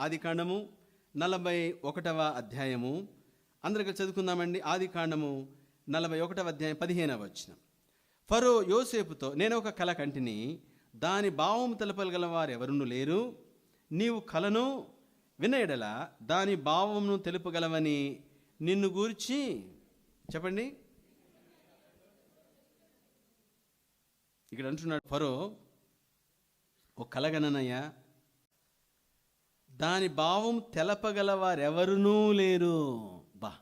ఆది కాండము నలభై ఒకటవ అధ్యాయము. అందరికీ చదువుకుందామండి. ఆది కాండము నలభై ఒకటవ అధ్యాయం పదిహేనవ వచ్చిన ఫరో యోసేపుతో నేను ఒక కళ కంటిని దాని భావం తెలపగల వారు ఎవరును లేరు? నీవు కలను వినయడల దాని భావమును తెలుపగలవని నిన్ను గూర్చి చెప్పండి. ఇక్కడ అంటున్నాడు ఫరో ఓ కలగననయ్యా దాని భావం తెలపగల వారెవరునూ లేరు. బా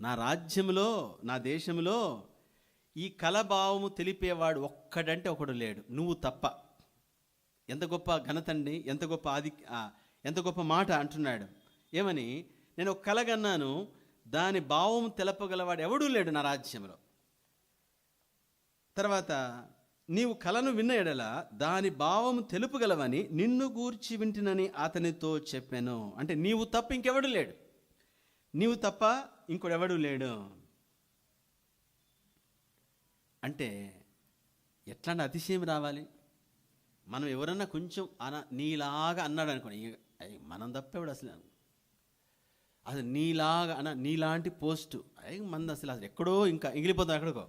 నా రాజ్యంలో నా దేశంలో ఈ కలభావము తెలిపేవాడు ఒక్కడంటే ఒకడు లేడు. నువ్వు తప్ప. ఎంత గొప్ప ఘనతండి ఎంత గొప్ప ఆది ఎంత గొప్ప మాట అంటున్నాడు. ఏమని? నేను ఒక కలగన్నాను దాని భావం తెలపగలవాడు ఎవడూ లేడు నా రాజ్యంలో తర్వాత నీవు కలను విన్న ఎడల దాని భావము తెలుపుగలవని నిన్ను గూర్చి వింటినని అతనితో చెప్పాను. అంటే నీవు తప్ప ఇంకెవడు లేడు. నీవు తప్ప ఇంకోడెవడు లేడు. అంటే ఎట్లాంటి అతిశయం రావాలి? మనం ఎవరన్నా కొంచెం అన నీలాగా అన్నాడు అనుకోండి మనం తప్పేవాడు అసలు? అది నీలాగా అన్న నీలాంటి పోస్టు. అయ్యి మంది అసలు అసలు ఎక్కడో ఇంకా ఎగిలిపోతాం ఎక్కడికో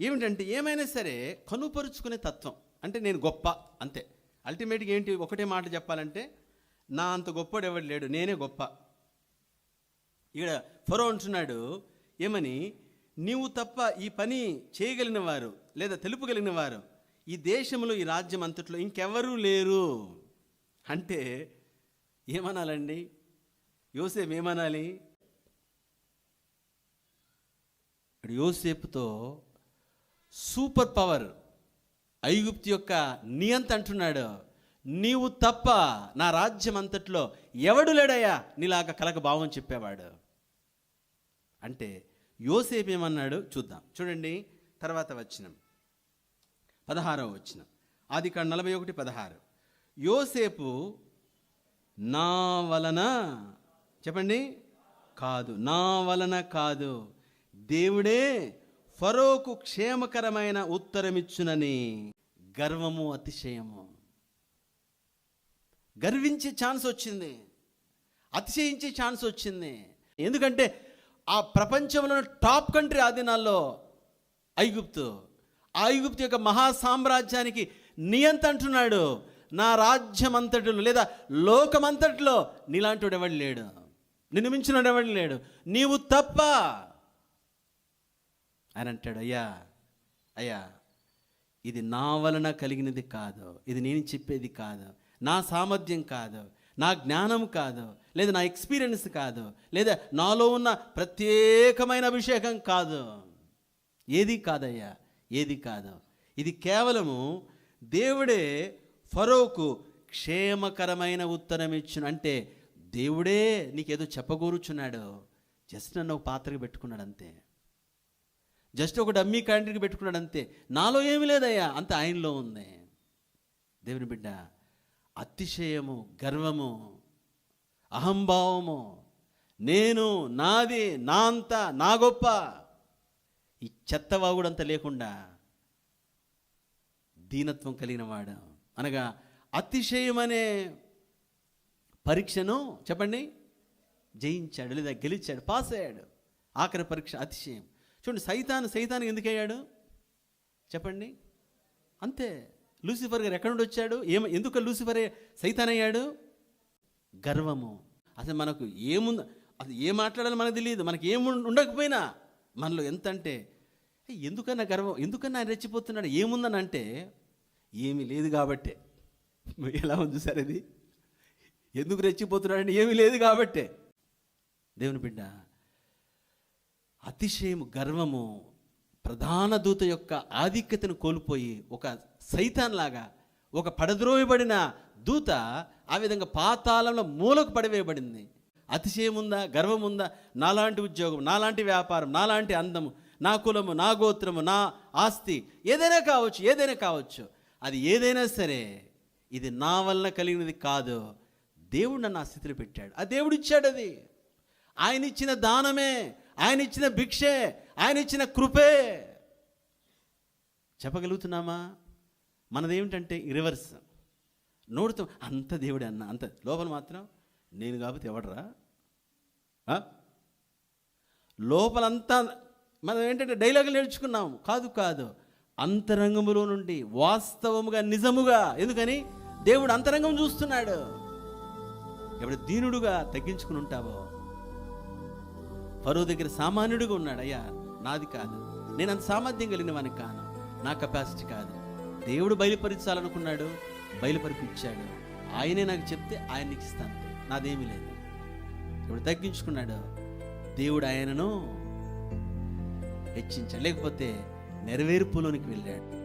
ఏమిటంటే ఏమైనా సరే కనుపరుచుకునే తత్వం. అంటే నేను గొప్ప అంతే. అల్టిమేట్గా ఏంటి? ఒకటే మాట చెప్పాలంటే నా అంత గొప్పడు ఎవడు లేడు నేనే గొప్ప. ఇక్కడ ఫరో అంటున్నాడు ఏమని? నీవు తప్ప ఈ పని చేయగలిగిన వారు లేదా తెలుపగలిగిన వారు ఈ దేశంలో ఈ రాజ్యం అంతట్లో ఇంకెవరూ లేరు. అంటే ఏమనాలండి? యోసేపు ఏమనాలి? యోసేపుతో సూపర్ పవర్. ఐగుప్తి యొక్క నియంత అంటున్నాడు నీవు తప్ప నా రాజ్యం అంతట్లో ఎవడు లేడయ్యా? నీలాగా కలక భావం చెప్పేవాడు. అంటే యోసేపు ఏమన్నాడు? చూద్దాం. చూడండి తర్వాత వచ్చినం పదహారవ వచ్చినం ఆది కాడ నలభై ఒకటి పదహారు. యోసేపు నా వలన చెప్పండి కాదు నా వలన కాదు దేవుడే ఫరోకు క్షేమకరమైన ఉత్తరమిచ్చునని గర్వము అతిశయము. గర్వించే ఛాన్స్ వచ్చింది. అతిశయించే ఛాన్స్ వచ్చింది. ఎందుకంటే ఆ ప్రపంచంలో టాప్ కంట్రీ ఆ దినాల్లో ఐగుప్తు. ఆ ఐగుప్తు యొక్క మహా సామ్రాజ్యానికి నియంత అంటున్నాడు నా రాజ్యం అంతటిలో లేదా లోకమంతటిలో నీలాంటి ఎవడు లేడు. నిన్ను మించిన ఎవడు లేడు. నీవు తప్ప ఆయన అంటాడు అయ్యా అయ్యా ఇది నా వలన కలిగినది కాదు. ఇది నేను చెప్పేది కాదు. నా సామర్థ్యం కాదు. నా జ్ఞానం కాదు. లేదా నా ఎక్స్పీరియన్స్ కాదు. లేదా నాలో ఉన్న ప్రత్యేకమైన అభిషేకం కాదు. ఏది కాదయ్యా ఏది కాదు. ఇది కేవలము దేవుడే ఫరోకు క్షేమకరమైన ఉత్తరం ఇచ్చిన అంటే దేవుడే నీకేదో చెప్పగూరుచున్నాడు. జస్ట్ నన్ను ఒక పాత్రకి పెట్టుకున్నాడు అంతే జస్ట్ ఒక డమ్మీ క్యాండిడేట్ పెట్టుకున్నాడు అంతే. నాలో ఏమి లేదయ్యా అంత ఆయనలో ఉంది. దేవుని బిడ్డ అతిశయము గర్వము అహంభావము నేను నాది నా అంత నా గొప్ప ఈ చెత్తవాగుడంత లేకుండా దీనత్వం కలిగిన వాడు. అనగా అతిశయం అనే పరీక్షను చెప్పండి జయించాడు లేదా గెలిచాడు పాస్ అయ్యాడు. ఆఖరి పరీక్ష అతిశయం. చూడండి సైతాన్ సైతాన్ ఎందుకు అయ్యాడు చెప్పండి. అంతే. లూసిఫర్ గారు ఎక్కడి నుండి వచ్చాడు? ఏమ ఎందుకు లూసిఫర్ సైతాన్ అయ్యాడు గర్వము. అసలు మనకు ఏముంది అసలు ఏం మాట్లాడాలో మనకు తెలియదు. మనకి ఏము ఉండకపోయినా మనలో ఎంత అంటే ఎందుకన్నా గర్వం ఎందుకన్నా ఆయన రెచ్చిపోతున్నాడు ఏముందని అంటే ఏమీ లేదు కాబట్టే. ఎలా ఉంది సార్ ఇది? ఎందుకు రెచ్చిపోతున్నాడంటే ఏమీ లేదు కాబట్టే. దేవుని బిడ్డ అతిశయము గర్వము ప్రధాన దూత యొక్క ఆధిక్యతను కోల్పోయి ఒక సైతాన్లాగా ఒక పడద్రోయబడిన దూత ఆ విధంగా పాతాళంలో మూలకు పడివేయబడింది. అతిశయం ఉందా గర్వం ఉందా నాలాంటి ఉద్యోగం నాలాంటి వ్యాపారం నాలాంటి అందము నా కులము నా గోత్రము నా ఆస్తి ఏదైనా కావచ్చు ఏదైనా కావచ్చు. అది ఏదైనా సరే ఇది నా వలన కలిగినది కాదు. దేవుడు నన్ను ఆ స్థితిలో పెట్టాడు. ఆ దేవుడు ఇచ్చాడు అది ఆయన ఇచ్చిన దానమే. ఆయన ఇచ్చిన భిక్షే ఆయన ఇచ్చిన కృపే. చెప్పగలుగుతున్నామా? మనదేమిటంటే రివర్స్. నోడుతో అంత దేవుడే అన్న అంత లోపల మాత్రం నేను కాకపోతే ఎవడరా? లోపలంతా మనం ఏంటంటే డైలాగులు నేర్చుకున్నాం. కాదు కాదు. అంతరంగములో నుండి వాస్తవముగా నిజముగా. ఎందుకని? దేవుడు అంతరంగం చూస్తున్నాడు. ఎప్పుడు దీనుడుగా తగ్గించుకుని ఉంటావో? పరువు దగ్గర సామాన్యుడిగా ఉన్నాడు. అయ్యా నాది కాదు. నేను అంత సామర్థ్యం కలిగిన వానికి కాను. నా కెపాసిటీ కాదు. దేవుడు బయలుపరచాలనుకున్నాడు బయలుపరిపించాడు ఆయనే నాకు చెప్తే ఆయన ఇస్తాను. నాదేమీ లేదు. ఇప్పుడు తగ్గించుకున్నాడు. దేవుడు ఆయనను హెచ్చించలేకపోతే నెరవేర్పులోనికి వెళ్ళాడు.